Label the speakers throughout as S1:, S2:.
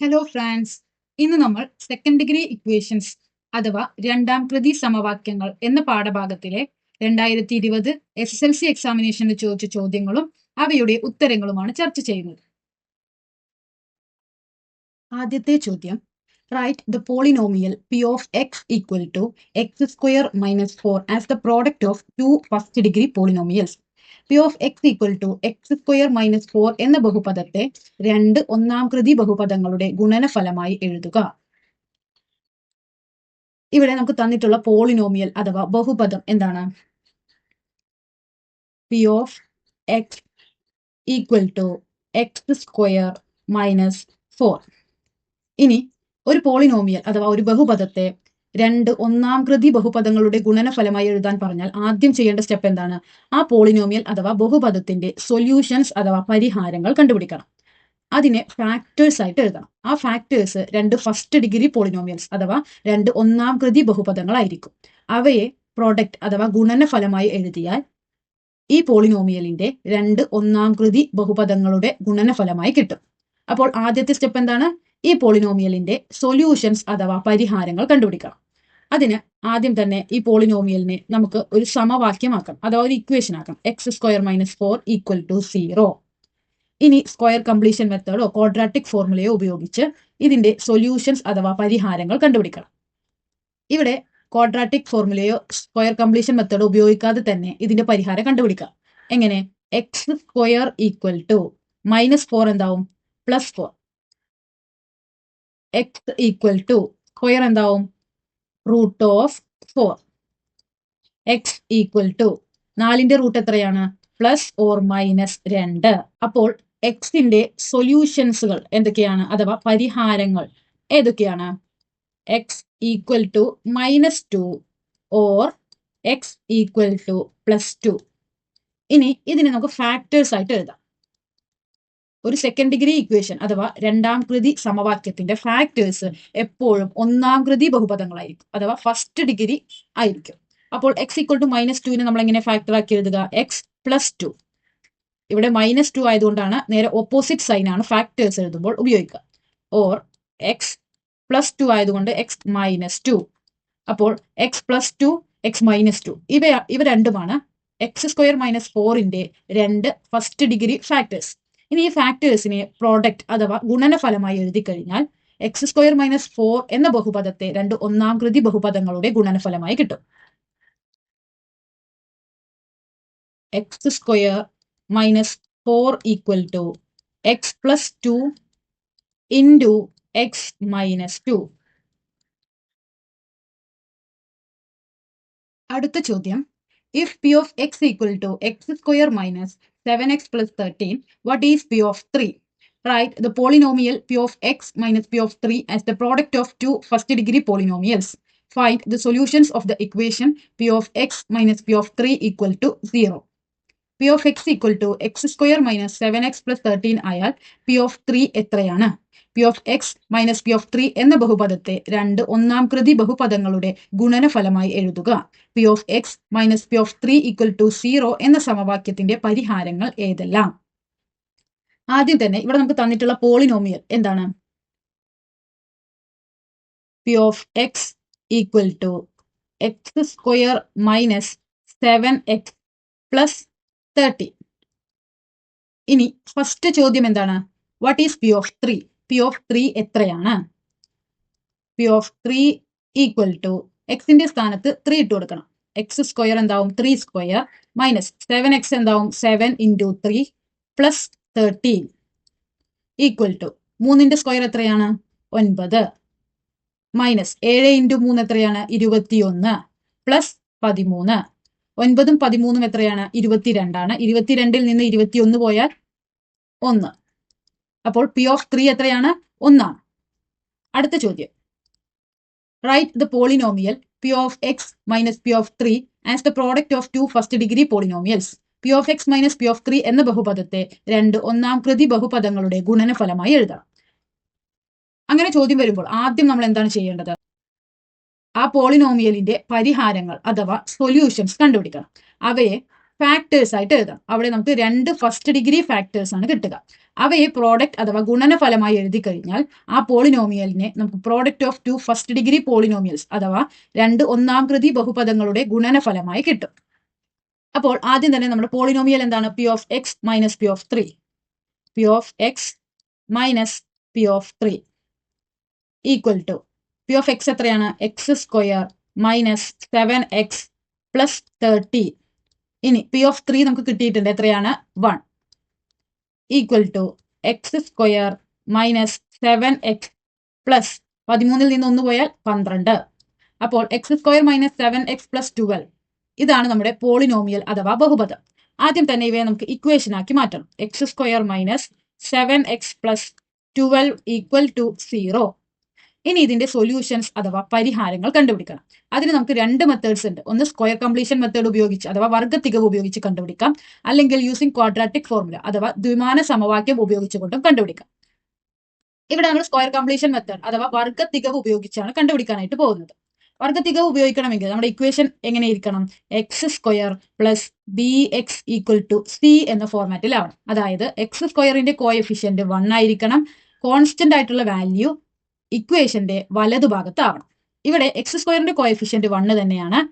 S1: Hello France ഇന്ന് നമ്മൾ second degree equations അഥവാ രണ്ടാം കൃതി സമവാക്യങ്ങൾ എന്ന പാഠഭാഗത്തിലെ രണ്ടായിരത്തി ഇരുപത് എസ് എസ് എൽ സി എക്സാമിനേഷനിൽ ചോദിച്ച ചോദ്യങ്ങളും അവയുടെ ഉത്തരങ്ങളുമാണ് ചർച്ച ചെയ്യുന്നത്. ആദ്യത്തെ ചോദ്യം. Write the polynomial p of x equal to x square minus four as the product of two first degree polynomials p of x equal to x square minus four എന്ന ബഹുപദത്തെ രണ്ട് ഒന്നാം കൃതി ബഹുപദങ്ങളുടെ ഗുണനഫലമായി എഴുതുക. ഇവിടെ നമുക്ക് തന്നിട്ടുള്ള പോളിനോമിയൽ അഥവാ ബഹുപദം എന്താണ്? P of x equal to x square minus four ഇനി ഒരു പോളിനോമിയൽ അഥവാ ഒരു ബഹുപദത്തെ രണ്ട് ഒന്നാം കൃതി ബഹുപദങ്ങളുടെ ഗുണനഫലമായി എഴുതാൻ പറഞ്ഞാൽ ആദ്യം ചെയ്യേണ്ട സ്റ്റെപ്പ് എന്താണ്? ആ പോളിനോമിയൽ അഥവാ ബഹുപദത്തിന്റെ സൊല്യൂഷൻസ് അഥവാ പരിഹാരങ്ങൾ കണ്ടുപിടിക്കണം. അതിനെ ഫാക്ടേഴ്സ് ആയിട്ട് എഴുതണം. ആ ഫാക്ടേഴ്സ് രണ്ട് ഫസ്റ്റ് ഡിഗ്രി പോളിനോമിയൽസ് അഥവാ രണ്ട് ഒന്നാം കൃതി ബഹുപദങ്ങളായിരിക്കും. അവയെ പ്രോഡക്റ്റ് അഥവാ ഗുണനഫലമായി എഴുതിയാൽ ഈ പോളിനോമിയലിന്റെ രണ്ട് ഒന്നാം കൃതി ബഹുപദങ്ങളുടെ ഗുണനഫലമായി കിട്ടും. അപ്പോൾ ആദ്യത്തെ സ്റ്റെപ്പ് എന്താണ്? ഈ പോളിനോമിയലിന്റെ സൊല്യൂഷൻസ് അഥവാ പരിഹാരങ്ങൾ കണ്ടുപിടിക്കണം. അതിന് ആദ്യം തന്നെ ഈ പോളിനോമിയലിനെ നമുക്ക് ഒരു സമവാക്യമാക്കാം. അഥവാ ഒരു ഇക്വേഷൻ ആക്കാം. X square minus four equal to zero ഇനി സ്ക്വയർ കംപ്ലീഷൻ മെത്തേഡോ ക്വാഡ്രാറ്റിക് ഫോർമുലയോ ഉപയോഗിച്ച് ഇതിന്റെ സൊല്യൂഷൻസ് അഥവാ പരിഹാരങ്ങൾ കണ്ടുപിടിക്കണം. ഇവിടെ ക്വാഡ്രാറ്റിക് ഫോർമുലയോ സ്ക്വയർ കംപ്ലീഷൻ മെത്തേഡോ ഉപയോഗിക്കാതെ തന്നെ ഇതിന്റെ പരിഹാരം കണ്ടുപിടിക്കാം. എങ്ങനെ? X square equal to minus four എന്താവും? Plus four x equal to square എന്താവും? Root of four x equal to നാലിന്റെ റൂട്ട് എത്രയാണ്? പ്ലസ് ഓർ മൈനസ് രണ്ട്. അപ്പോൾ എക്സിന്റെ സൊല്യൂഷൻസുകൾ എന്തൊക്കെയാണ്? അഥവാ പരിഹാരങ്ങൾ ഏതൊക്കെയാണ്? X equal to minus two or x equal to plus two ഇനി ഇതിനെ നമുക്ക് ഫാക്ടേഴ്സ് ആയിട്ട് എഴുതാം. ഒരു സെക്കൻഡ് ഡിഗ്രി ഇക്വേഷൻ അഥവാ രണ്ടാം കൃതി സമവാക്യത്തിന്റെ ഫാക്ടേഴ്സ് എപ്പോഴും ഒന്നാം കൃതി ബഹുപദങ്ങളായിരിക്കും. അഥവാ ഫസ്റ്റ് ഡിഗ്രി ആയിരിക്കും. അപ്പോൾ എക്സ് ഈക്വൽ ടു മൈനസ് ടുവിനെ നമ്മൾ എങ്ങനെ ഫാക്ടർ ആക്കി എഴുതുക എക്സ് പ്ലസ് ടു ഇവിടെ മൈനസ് ടു ആയതുകൊണ്ടാണ് നേരെ ഓപ്പോസിറ്റ് സൈൻ ആണ് ഫാക്ടേഴ്സ് എഴുതുമ്പോൾ ഉപയോഗിക്കുക. ഓർ എക്സ് പ്ലസ് ടു ആയതുകൊണ്ട് എക്സ് മൈനസ് ടു അപ്പോൾ x plus two x minus two ഇവ ഇവ രണ്ടുമാണ് എക്സ് സ്ക്വയർ മൈനസ് ഫോറിന്റെ രണ്ട് ഫസ്റ്റ് ഡിഗ്രി ഫാക്ടേഴ്സ് ഇനി ഈ ഫാക്ടേഴ്സിനെ പ്രോഡക്റ്റ് അഥവാ ഗുണനഫലമായി എഴുതി കഴിഞ്ഞാൽ എക്സ് സ്ക്വയർ മൈനസ് ഫോർ എന്ന ബഹുപദത്തെ രണ്ട് ഒന്നാം കൃതി ബഹുപദങ്ങളുടെ ഗുണനഫലമായി കിട്ടും. X square minus four equal to x plus two into x minus two അടുത്ത ചോദ്യം if p of x equal to x square minus 7x plus 13. What is P of 3? Write the polynomial P of x minus P of 3 as the product of two first degree polynomials. Find the solutions of the equation P of x minus P of 3 equal to 0. P of x equal to x square minus 7x plus 13 ആയാൽ P of three എത്രയാണ്? P of x minus p of three എന്ന ബഹുപദത്തെ രണ്ട് ഒന്നാം കൃതി ബഹുപദങ്ങളുടെ ഗുണനഫലമായി എഴുതുക. P of x minus p of three equal to zero എന്ന സമവാക്യത്തിന്റെ പരിഹാരങ്ങൾ ഏതെല്ലാം? ആദ്യം തന്നെ ഇവിടെ നമുക്ക് തന്നിട്ടുള്ള പോളിനോമിയൽ എന്താണ്? P of x equal to x square minus seven x plus thirty ഇനി ഫസ്റ്റ് ചോദ്യം എന്താണ്? What is p of three p of three എത്രയാണ്? P of three equal to എക്സിന്റെ സ്ഥാനത്ത് ത്രീ ഇട്ട് കൊടുക്കണം. എക്സ് സ്ക്വയർ എന്താവും? Three square minus seven x എന്താവും? Seven into three plus thirteen equal to മൂന്നിന്റെ സ്ക്വയർ എത്രയാണ്? ഒൻപത്. മൈനസ് ഏഴ് ഇന്റു മൂന്ന് എത്രയാണ്? ഇരുപത്തിയൊന്ന് പ്ലസ് പതിമൂന്ന്. ഒൻപതും പതിമൂന്നും എത്രയാണ്? ഇരുപത്തിരണ്ടാണ്. ഇരുപത്തിരണ്ടിൽ നിന്ന് ഇരുപത്തിയൊന്ന് പോയാൽ ഒന്ന്. അപ്പോൾ പി ഓഫ് ത്രീ എത്രയാണ്? ഒന്നാണ്. അടുത്ത ചോദ്യം. Write the polynomial p of x minus p of three as the product of two first degree polynomials p of x minus p of three എന്ന ബഹുപദത്തെ രണ്ട് ഒന്നാം കൃതി ബഹുപദങ്ങളുടെ ഗുണനഫലമായി എഴുതാം അങ്ങനെ ചോദ്യം വരുമ്പോൾ ആദ്യം നമ്മൾ എന്താണ് ചെയ്യേണ്ടത്? ആ പോളിനോമിയലിന്റെ പരിഹാരങ്ങൾ അഥവാ സൊല്യൂഷൻസ് കണ്ടുപിടിക്കണം. അവയെ ഫാക്ടേഴ്സ് ആയിട്ട് എഴുതാം. അവിടെ നമുക്ക് രണ്ട് ഫസ്റ്റ് ഡിഗ്രി ഫാക്ടേഴ്സ് ആണ് കിട്ടുക. അവയെ പ്രോഡക്റ്റ് അഥവാ ഗുണനഫലമായി എഴുതി കഴിഞ്ഞാൽ ആ പോളിനോമിയലിനെ നമുക്ക് product of two first degree polynomials അഥവാ രണ്ട് ഒന്നാം കൃതി ബഹുപദങ്ങളുടെ ഗുണനഫലമായി കിട്ടും. അപ്പോൾ ആദ്യം തന്നെ നമ്മുടെ പോളിനോമിയൽ എന്താണ്? P of x minus p of three p of x minus p of three equal to p of x എത്രയാണ്? X square minus seven x plus thirty ഇനി പി ഓഫ് ത്രീ നമുക്ക് കിട്ടിയിട്ടുണ്ട്. എത്രയാണ്? One equal to x square minus seven x plus പതിമൂന്നിൽ നിന്ന് ഒന്ന് പോയാൽ പന്ത്രണ്ട്. അപ്പോൾ x square minus seven x plus twelve ഇതാണ് നമ്മുടെ പോളിനോമിയൽ അഥവാ ബഹുപദം. ആദ്യം തന്നെ ഇവയെ നമുക്ക് ഇക്വേഷൻ ആക്കി മാറ്റണം. X square minus seven x plus twelve equal to zero ഇനി ഇതിന്റെ സൊല്യൂഷൻസ് അഥവാ പരിഹാരങ്ങൾ കണ്ടുപിടിക്കണം. അതിന് നമുക്ക് രണ്ട് മെത്തേഡ്സ് ഉണ്ട്. ഒന്ന് സ്ക്വയർ കംപ്ലീഷൻ മെത്തേഡ് ഉപയോഗിച്ച് അഥവാ വർഗത്തികവ് ഉപയോഗിച്ച് കണ്ടുപിടിക്കാം. അല്ലെങ്കിൽ യൂസിങ് ക്വാഡ്രാറ്റിക് ഫോർമുല അഥവാ ദ്വിമാന സമവാക്യം ഉപയോഗിച്ചുകൊണ്ടും കണ്ടുപിടിക്കാം. ഇവിടെ നമ്മൾ സ്ക്വയർ കംപ്ലീഷൻ മെത്തേഡ് അഥവാ വർഗത്തികവ് ഉപയോഗിച്ചാണ് കണ്ടുപിടിക്കാനായിട്ട് പോകുന്നത്. വർഗത്തികവ് ഉപയോഗിക്കണമെങ്കിൽ നമ്മുടെ ഇക്വേഷൻ എങ്ങനെ ഇരിക്കണം? X square plus b x equal to c എന്ന ഫോർമാറ്റിലാവണം അതായത് എക്സ് സ്ക്വയറിന്റെ കോഎഫിഷ്യന്റ് വൺ ആയിരിക്കണം. കോൺസ്റ്റന്റ് ആയിട്ടുള്ള വാല്യൂ ഇക്വേഷന്റെ വലതുഭാഗത്താവണം ഇവിടെ എക്സ് സ്ക്വയറിന്റെ കോഎഫിഷ്യന്റ് വണ്ണ് തന്നെയാണ്.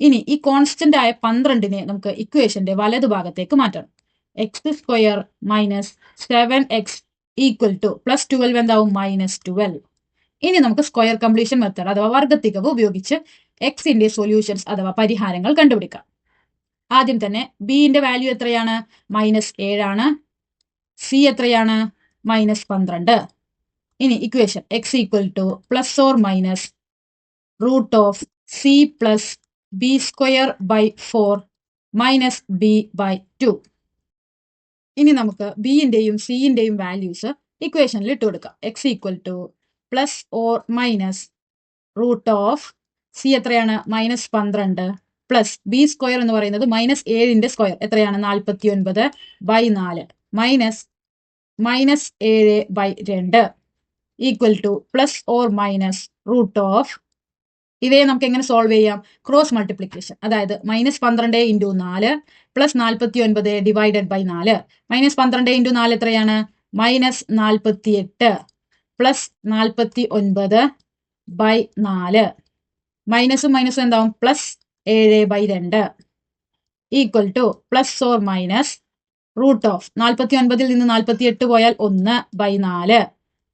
S1: ഇനി ഈ കോൺസ്റ്റന്റ് ആയ പന്ത്രണ്ടിനെ നമുക്ക് ഇക്വേഷന്റെ വലതുഭാഗത്തേക്ക് മാറ്റണം. X square minus seven x equal to plus twelve എന്താവും? മൈനസ് ട്വൽവ് ഇനി നമുക്ക് സ്ക്വയർ കംപ്ലീഷൻ മെത്തേഡ് അഥവാ വർഗത്തികവ് ഉപയോഗിച്ച് എക്സിന്റെ സൊല്യൂഷൻസ് അഥവാ പരിഹാരങ്ങൾ കണ്ടുപിടിക്കാം. ആദ്യം തന്നെ ബിന്റെ വാല്യൂ എത്രയാണ്? മൈനസ് ഏഴാണ്. സി എത്രയാണ്? മൈനസ് പന്ത്രണ്ട്. ഇനി equation x equal to plus or minus root of c plus b square by four minus b by two ഇനി നമുക്ക് ബിയിന്റെയും സിയിന്റെയും വാല്യൂസ് ഇക്വേഷനിൽ ഇട്ട് കൊടുക്കാം x equal to plus or minus root of c എത്രയാണ്? മൈനസ് പന്ത്രണ്ട് പ്ലസ് ബി സ്ക്വയർ എന്ന് പറയുന്നത് മൈനസ് ഏഴിന്റെ സ്ക്വയർ എത്രയാണ്? നാൽപ്പത്തി ഒൻപത് ബൈ നാല്. മൈനസ് മൈനസ് ഏഴ് ബൈ രണ്ട്. Equal to plus or minus root of ഇവയെ നമുക്ക് എങ്ങനെ സോൾവ് ചെയ്യാം? ക്രോസ് മൾട്ടിപ്ലിക്കേഷൻ അതായത് മൈനസ് പന്ത്രണ്ട് ഇന്റു നാല് പ്ലസ് നാൽപ്പത്തി ഒൻപത് ഡിവൈഡഡ് ബൈ നാല്. മൈനസ് പന്ത്രണ്ട് ഇന്റു നാല് എത്രയാണ്? മൈനസ് നാൽപ്പത്തി എട്ട് പ്ലസ് നാൽപ്പത്തി ഒൻപത് ബൈ നാല് മൈനസും മൈനസും എന്താവും? പ്ലസ് ഏഴ് ബൈ രണ്ട്. Equal to plus or minus root of നാൽപ്പത്തി ഒൻപതിൽ നിന്ന് നാൽപ്പത്തി എട്ട് പോയാൽ ഒന്ന് ബൈ നാല്.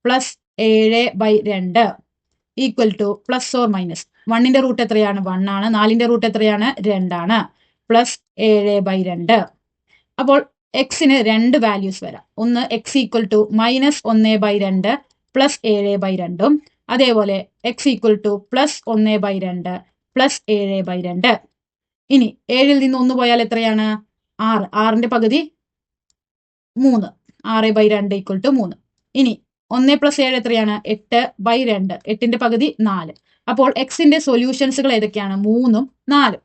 S1: പ്ലസ് ഏഴ് ബൈ രണ്ട് equal to plus or minus വണ്ണിന്റെ റൂട്ട് എത്രയാണ്? വൺ ആണ്. നാലിന്റെ റൂട്ട് എത്രയാണ്? രണ്ടാണ്. പ്ലസ് ഏഴ് ബൈ രണ്ട്. അപ്പോൾ എക്സിന് രണ്ട് വാല്യൂസ് വരാം. ഒന്ന് എക്സ് ഈക്വൽ ടു മൈനസ് ഒന്ന് ബൈ രണ്ട് പ്ലസ് ഏഴ് ബൈ രണ്ടും. അതേപോലെ എക്സ് ഈക്വൽ ടു പ്ലസ് ഒന്ന് ബൈ രണ്ട് പ്ലസ് ഏഴ് ബൈ രണ്ട്. ഇനി ഏഴിൽ നിന്ന് ഒന്ന് പോയാൽ എത്രയാണ്? ആറ്. ആറിന്റെ പകുതി മൂന്ന്. ആറ് ബൈ രണ്ട് ഈക്വൽ ടു മൂന്ന്. ഇനി ഒന്ന് പ്ലസ് ഏഴ് എത്രയാണ്? എട്ട് ബൈ രണ്ട്. എട്ടിന്റെ പകുതി നാല്. അപ്പോൾ എക്സിന്റെ സൊല്യൂഷൻസുകൾ ഏതൊക്കെയാണ്? മൂന്നും നാലും.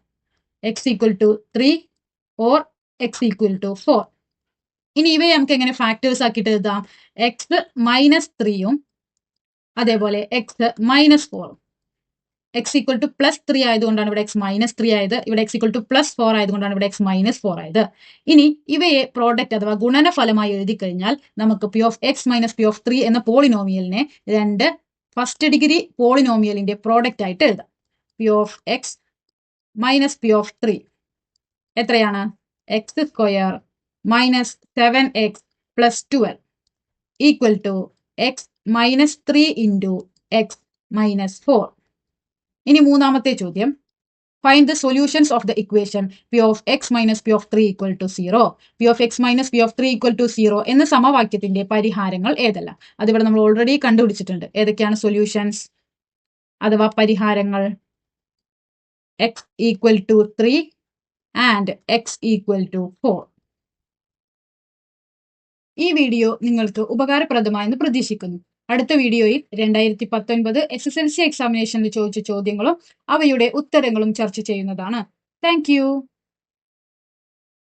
S1: X equal to three or x equal to four ഇനി ഇവയെ നമുക്ക് എങ്ങനെ ഫാക്ടേഴ്സ് ആക്കിയിട്ട് എഴുതാം? എക്സ് മൈനസ് ത്രീയും അതേപോലെ എക്സ് മൈനസ് ഫോറും x equal to plus three ആയതുകൊണ്ടാണ് ഇവിടെ എക്സ് മൈനസ് ത്രീ ആയത്. ഇവിടെ x equal to plus four ആയതുകൊണ്ടാണ് ഇവിടെ എക്സ് മൈനസ് ഫോർ ആയത്. ഇനി ഇവയെ പ്രോഡക്റ്റ് അഥവാ ഗുണനഫലമായി എഴുതി കഴിഞ്ഞാൽ നമുക്ക് p of x minus p of three എന്ന പോളിനോമിയലിനെ രണ്ട് ഫസ്റ്റ് ഡിഗ്രി പോളിനോമിയലിന്റെ പ്രോഡക്റ്റ് ആയിട്ട് എഴുതാം. P of x minus p of three എത്രയാണ്? X square minus seven x plus twelve equal to x minus three into x minus four ഇനി മൂന്നാമത്തെ ചോദ്യം. Find the solutions of the equation p of x minus p of three equal to zero p of x minus p of three equal to zero എന്ന സമവാക്യത്തിന്റെ പരിഹാരങ്ങൾ ഏതെല്ലാം? അതിവിടെ നമ്മൾ already കണ്ടുപിടിച്ചിട്ടുണ്ട്. ഏതൊക്കെയാണ് സൊല്യൂഷൻസ് അഥവാ പരിഹാരങ്ങൾ? X equal to three and X equal to four ഈ വീഡിയോ നിങ്ങൾക്ക് ഉപകാരപ്രദമായെന്ന് പ്രതീക്ഷിക്കുന്നു. അടുത്ത വീഡിയോയിൽ രണ്ടായിരത്തി പത്തൊൻപത് എസ് എസ് എൽ സി എക്സാമിനേഷനിൽ ചോദിച്ച ചോദ്യങ്ങളും അവയുടെ ഉത്തരങ്ങളും ചർച്ച ചെയ്യുന്നതാണ്. താങ്ക്